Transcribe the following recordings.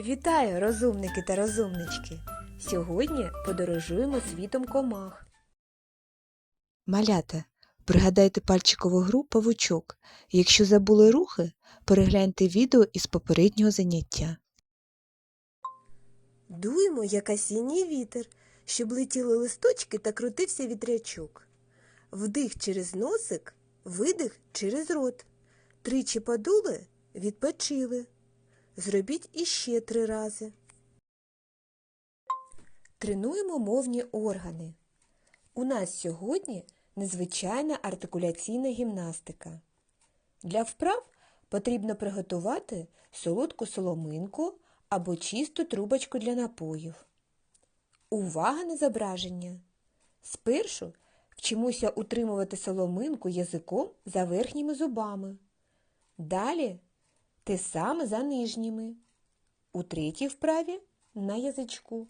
Вітаю, розумники та розумнички! Сьогодні подорожуємо світом комах. Малята, пригадайте пальчикову гру павучок. Якщо забули рухи, перегляньте відео із попереднього заняття. Дуємо, як осінній вітер, щоб летіли листочки та крутився вітрячок. Вдих через носик, видих через рот. Тричі подули, відпочили. Зробіть іще три рази. Тренуємо мовні органи. У нас сьогодні незвичайна артикуляційна гімнастика. Для вправ потрібно приготувати солодку соломинку або чисту трубочку для напоїв. Увага на зображення! Спершу вчимося утримувати соломинку язиком за верхніми зубами. Далі те саме за нижніми. У третій вправі на язичку.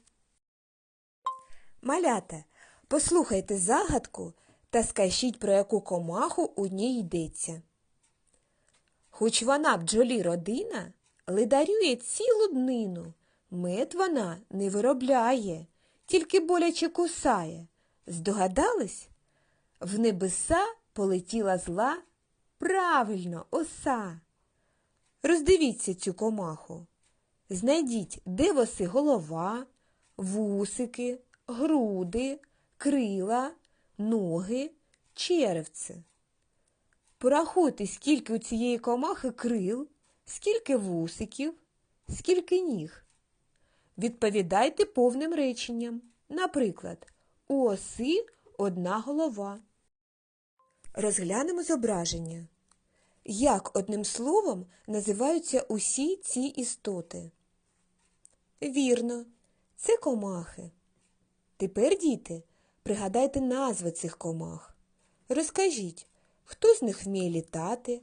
Малята, послухайте загадку та скажіть, про яку комаху у ній йдеться. Хоч вона бджолі родина, лидарює цілу днину, мед вона не виробляє, тільки боляче кусає. Здогадались? В небеса полетіла зла, правильно, оса. Роздивіться цю комаху. Знайдіть, де воси голова, вусики, груди, крила, ноги, черевце. Порахуйте, скільки у цієї комахи крил, скільки вусиків, скільки ніг. Відповідайте повним реченням. Наприклад, у оси одна голова. Розглянемо зображення. Як одним словом називаються усі ці істоти? Вірно, це комахи. Тепер, діти, пригадайте назви цих комах. Розкажіть, хто з них вміє літати,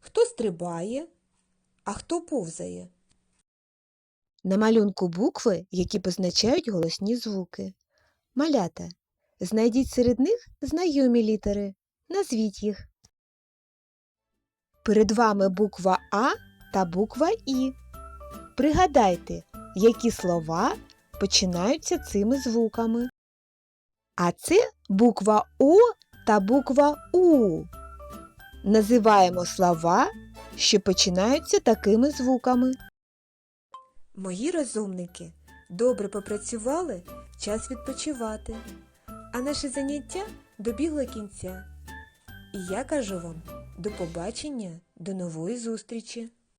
хто стрибає, а хто повзає. На малюнку букви, які позначають голосні звуки. Малята, знайдіть серед них знайомі літери. Назвіть їх. Перед вами буква А та буква І. Пригадайте, які слова починаються цими звуками. А це буква О та буква У. Називаємо слова, що починаються такими звуками. Мої розумники добре попрацювали, час відпочивати. А наше заняття добігло кінця. І я кажу вам до побачення, до нової зустрічі!